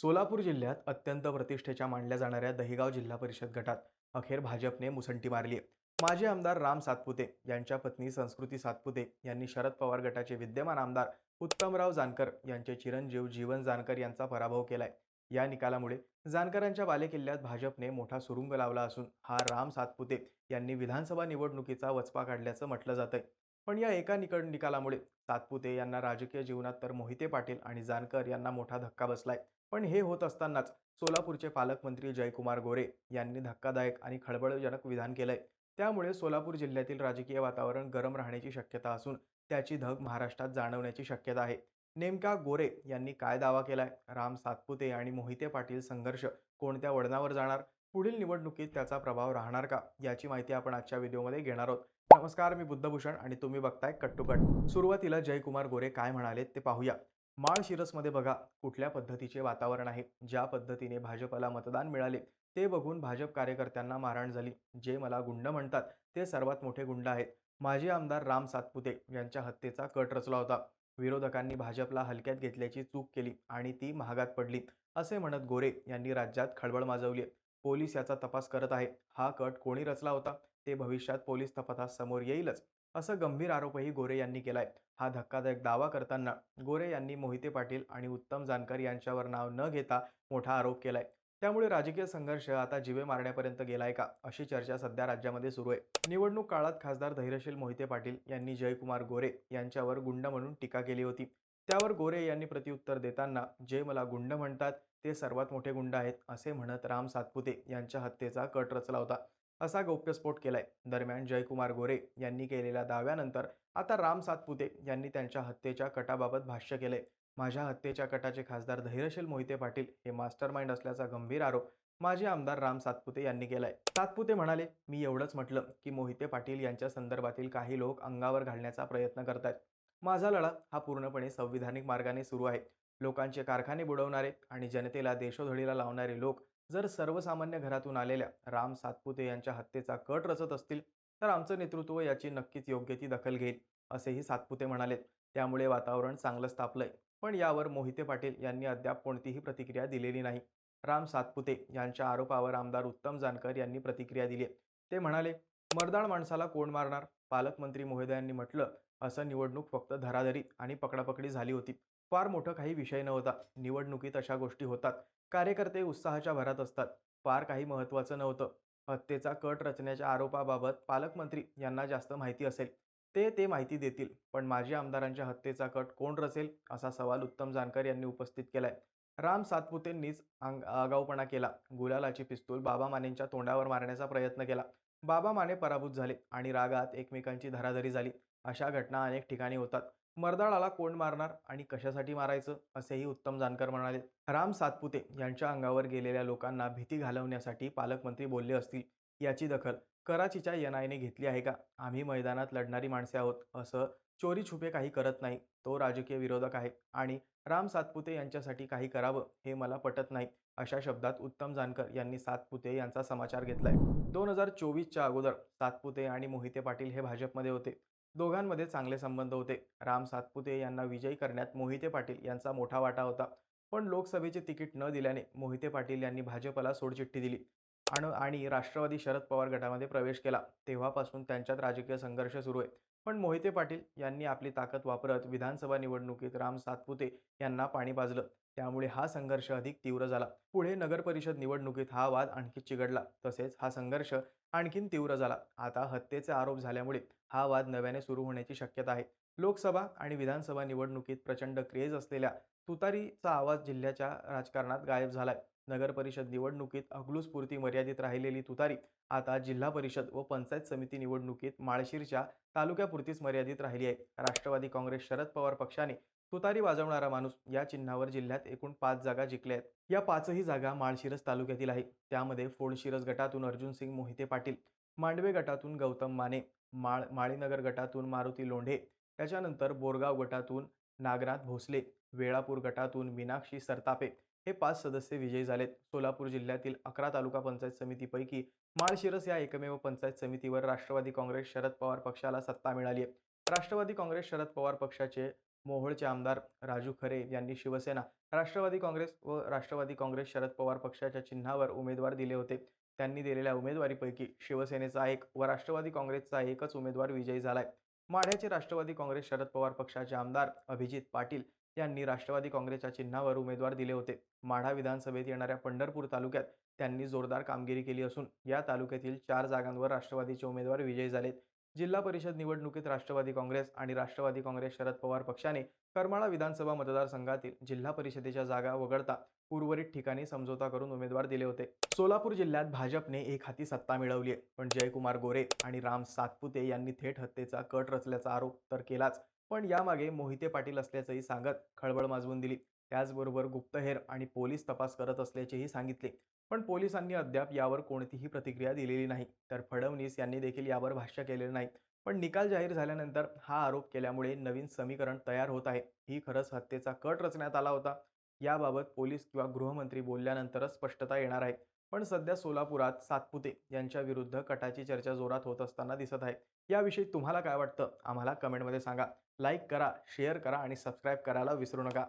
सोलापूर जिल्ह्यात अत्यंत प्रतिष्ठेच्या मानल्या जाणाऱ्या दहिगाव जिल्हा परिषद गटात अखेर भाजपने मुसंटी मारली आहे. माजी आमदार राम सातपुते यांच्या पत्नी संस्कृती सातपुते यांनी शरद पवार गटाचे विद्यमान आमदार उत्तमराव जानकर यांचे चिरंजीव जीवन जानकर यांचा पराभव केलाय. या निकालामुळे जानकरांच्या बालेकिल्ल्यात भाजपने मोठा सुरुंग लावला असून हा राम सातपुते यांनी विधानसभा निवडणुकीचा वचपा काढल्याचं म्हटलं जातंय. पण या एका निकड निकालामुळे सातपुते यांना राजकीय जीवनात तर मोहिते पाटील आणि जानकर यांना मोठा धक्का बसलाय. पण हे होत असतानाच सोलापूरचे पालकमंत्री जयकुमार गोरे यांनी धक्कादायक आणि खळबळजनक विधान केलंय. त्यामुळे सोलापूर जिल्ह्यातील राजकीय वातावरण गरम राहण्याची शक्यता असून त्याची धग महाराष्ट्रात जाणवण्याची शक्यता आहे. नेमका गोरे यांनी काय दावा केलाय? राम सातपुते आणि मोहिते पाटील संघर्ष कोणत्या वळणावर जाणार? पुढील निवडणुकीत त्याचा प्रभाव राहणार का? याची माहिती आपण आजच्या व्हिडिओमध्ये घेणार आहोत. नमस्कार मी बुद्धभूषण आणि तुम्ही बघताय कट्टुकट. सुरुवातीला जयकुमार गोरे काय म्हणाले ते पाहूया. माळशिरसमध्ये बघा कुठल्या पद्धतीचे वातावरण आहे? ज्या पद्धतीने भाजपला मतदान मिळाले ते बघून भाजप कार्यकर्त्यांना मारहाण झाली. जे मला गुंड म्हणतात ते सर्वात मोठे गुंड आहेत. माजी आमदार राम सातपुते यांच्या हत्येचा कट रचला होता. विरोधकांनी भाजपला हलक्यात घेतल्याची चूक केली आणि ती महागात पडली असे म्हणत गोरे यांनी राज्यात खळबळ माजवली. पोलीस याचा तपास करत आहे. हा कट कोणी रचला होता? ते भविष्यात पोलीस तपासात समोर येईलच. असं गंभीर आरोपही गोरे यांनी केलाय. हा धक्कादायक दावा करताना गोरे यांनी मोहिते पाटील आणि उत्तम जानकर यांच्यावर नाव न घेता मोठा आरोप केलाय. त्यामुळे राजकीय संघर्ष आता जिवे मारण्यापर्यंत गेलाय का? अशी चर्चा सध्या राज्यामध्ये सुरू आहे. निवडणूक काळात खासदार धैर्यशील मोहिते पाटील यांनी जयकुमार गोरे यांच्यावर गुंड म्हणून टीका केली होती. त्यावर गोरे यांनी प्रत्युत्तर देताना जे मला गुंड म्हणतात ते सर्वात मोठे गुंड आहेत असे म्हणत राम सातपुते यांच्या हत्येचा कट रचला होता. असा गौप्यस्फोट केलाय. दरम्यान जयकुमार गोरे यांनी केलेल्या दाव्यानंतर आता राम सातपुते यांनी त्यांच्या हत्येच्या कटाबाबत भाष्य केले माझ्या हत्येच्या कटाचे खासदार धैर्यशील मोहिते पाटील हे मास्टर माइंड असल्याचा गंभीर आरोप माजी आमदार राम सातपुते यांनी केलाय. सातपुते म्हणाले मी एवढंच म्हटलं की मोहिते पाटील यांच्या संदर्भातील काही लोक अंगावर घालण्याचा प्रयत्न करतात माझा लढा हा पूर्णपणे संविधानिक मार्गाने सुरू आहे. लोकांचे कारखाने बुडवणारे आणि जनतेला देशोधडीला लावणारे लोक जर सर्वसामान्य घरातून आलेल्या राम सातपुते यांच्या हत्येचा कट रचत असतील तर आमचं नेतृत्व याची नक्कीच योग्य ती दखल घेईल असेही सातपुते म्हणाले त्यामुळे वातावरण चांगलंच तापलंय. पण यावर मोहिते पाटील यांनी अद्याप कोणतीही प्रतिक्रिया दिलेली नाही. राम सातपुते यांच्या आरोपावर आमदार उत्तम जानकर यांनी प्रतिक्रिया दिली ते म्हणाले मर्दाळ माणसाला कोण मारणार? पालकमंत्री महोदयांनी म्हटलं असं निवडणूक फक्त धराधरी आणि पकडापकडी झाली होती. फार मोठं काही विषय नव्हता. निवडणुकीत अशा गोष्टी होतात. कार्यकर्ते उत्साहाच्या भरात असतात. फार काही महत्त्वाचं नव्हतं. हत्येचा कट रचण्याच्या आरोपाबाबत पालकमंत्री यांना जास्त माहिती असेल. ते ते माहिती देतील. पण माजी आमदारांच्या हत्येचा कट कोण रचेल? असा सवाल उत्तम जानकर यांनी उपस्थित केलाय. राम सातपुतेंनीच आंग आगाऊपणा केला. गुलालाची पिस्तूल बाबा मानेंच्या तोंडावर मारण्याचा प्रयत्न केला. बाबा माने पराभूत झाले आणि रागात एकमेकांची धराधरी झाली. अशा घटना अनेक ठिकाणी होतात. मर्दाळाला कोण मारणार आणि कशासाठी मारायचं असेही उत्तम जानकर म्हणाले. राम सातपुते यांच्या अंगावर गेलेल्या लोकांना भीती घालवण्यासाठी पालकमंत्री बोलले असतील याची दखल कराचीच्या एनआयने घेतली आहे का? आम्ही मैदानात लढणारी माणसे आहोत असं चोरी छुपे काही करत नाही तो राजकीय विरोधक आहे आणि राम सातपुते यांच्यासाठी काही करावं हे मला पटत नाही अशा शब्दात उत्तम जानकर यांनी सातपुते यांचा समाचार घेतलाय. दोन हजार चोवीसच्या अगोदर सातपुते आणि मोहिते पाटील हे भाजपमध्ये होते. दोघांमध्ये चांगले संबंध होते. राम सातपुते यांना विजयी करण्यात मोहिते पाटील यांचा मोठा वाटा होता. पण लोकसभेचे तिकीट न दिल्याने मोहिते पाटील यांनी भाजपला सोडचिठ्ठी दिली आणि आणि राष्ट्रवादी शरद पवार गटामध्ये प्रवेश केला. तेव्हापासून त्यांच्यात राजकीय संघर्ष सुरू आहे. पण मोहिते पाटील यांनी आपली ताकद वापरत विधानसभा निवडणुकीत राम सातपुते यांना पाणी पाजलं. त्यामुळे हा संघर्ष अधिक तीव्र झाला. पुढे नगर परिषद निवडणुकीत हा वाद आणखी चिघडला. तसेच हा संघर्ष आणखीन तीव्र झाला. आता हत्येचे आरोप झाल्यामुळे हा वाद नव्याने सुरू होण्याची शक्यता आहे. लोकसभा आणि विधानसभा निवडणुकीत प्रचंड क्रेज असलेल्या तुतारीचा आवाज जिल्ह्याच्या राजकारणात गायब झालाय. नगर परिषद निवडणुकीत अगलूसपुरती मर्यादित राहिलेली तुतारी आता जिल्हा परिषद व पंचायत समिती निवडणुकीत माळशिरच्या तालुक्यापुरतीच मर्यादित राहिली आहे. राष्ट्रवादी काँग्रेस शरद पवार पक्षाने तुतारी वाजवणारा माणूस या चिन्हावर जिल्ह्यात एकूण पाच जागा जिंकल्या आहेत. या पाचही जागा माळशिरस तालुक्यातील आहे त्यामध्ये फोडशिरस गटातून अर्जुन सिंग मोहिते पाटील मांडवे गटातून गौतम माने माळ माळीनगर गटातून मारुती लोंढे त्याच्यानंतर बोरगाव गटातून नागनाथ भोसले वेळापूर गटातून मीनाक्षी सरतापे हे पाच सदस्य विजयी झालेत. सोलापूर जिल्ह्यातील अकरा तालुका पंचायत समितीपैकी माळशिरस या एकमेव पंचायत समितीवर राष्ट्रवादी काँग्रेस शरद पवार पक्षाला सत्ता मिळाली आहे. राष्ट्रवादी काँग्रेस शरद पवार पक्षाचे मोहोळचे आमदार राजू खरे यांनी शिवसेना राष्ट्रवादी काँग्रेस व राष्ट्रवादी काँग्रेस शरद पवार पक्षाच्या चिन्हावर उमेदवार दिले होते. त्यांनी दिलेल्या उमेदवारीपैकी शिवसेनेचा एक व राष्ट्रवादी काँग्रेसचा एकच उमेदवार विजयी झालाय. माढ्याचे राष्ट्रवादी काँग्रेस शरद पवार पक्षाचे आमदार अभिजित पाटील यांनी राष्ट्रवादी काँग्रेसच्या चिन्हावर उमेदवार दिले होते. माढा विधानसभेत येणाऱ्या पंढरपूर तालुक्यात त्यांनी जोरदार कामगिरी केली असून या तालुक्यातील चार जागांवर राष्ट्रवादीचे उमेदवार विजयी झालेत. जिल्हा परिषद निवडणुकीत राष्ट्रवादी काँग्रेस आणि राष्ट्रवादी काँग्रेस शरद पवार पक्षाने करमाळा विधानसभा मतदारसंघातील जिल्हा परिषदेच्या जागा वगळता उर्वरित ठिकाणी समझोता करून उमेदवार दिले होते. सोलापूर जिल्ह्यात भाजपने एक हाती सत्ता मिळवली आहे. पण जयकुमार गोरे आणि राम सातपुते यांनी थेट हत्येचा कट रचल्याचा आरोप तर केलाच पण यामागे मोहिते पाटील असल्याचंही सांगत खळबळ माजवून दिली. त्याचबरोबर गुप्तहेर आणि पोलीस तपास करत असल्याचेही सांगितले. पण पोलिसांनी अद्याप यावर कोणतीही प्रतिक्रिया दिलेली नाही. तर फडणवीस यांनी देखील यावर भाष्य केलेलं नाही. पण निकाल जाहीर झाल्यानंतर हा आरोप केल्यामुळे नवीन समीकरण तयार होत आहे. ही खरंच हत्येचा कट रचण्यात आला होता. याबाबत पोलीस किंवा गृहमंत्री बोलल्यानंतरच स्पष्टता येणार आहे. पण सध्या सोलापुरात सातपुते यांच्या विरुद्ध कटाची चर्चा जोरात होत असताना दिसत आहे. याविषयी तुम्हाला काय वाटतं? आम्हाला कमेंटमध्ये सांगा. लाईक करा शेअर करा आणि सबस्क्राईब करायला विसरू नका.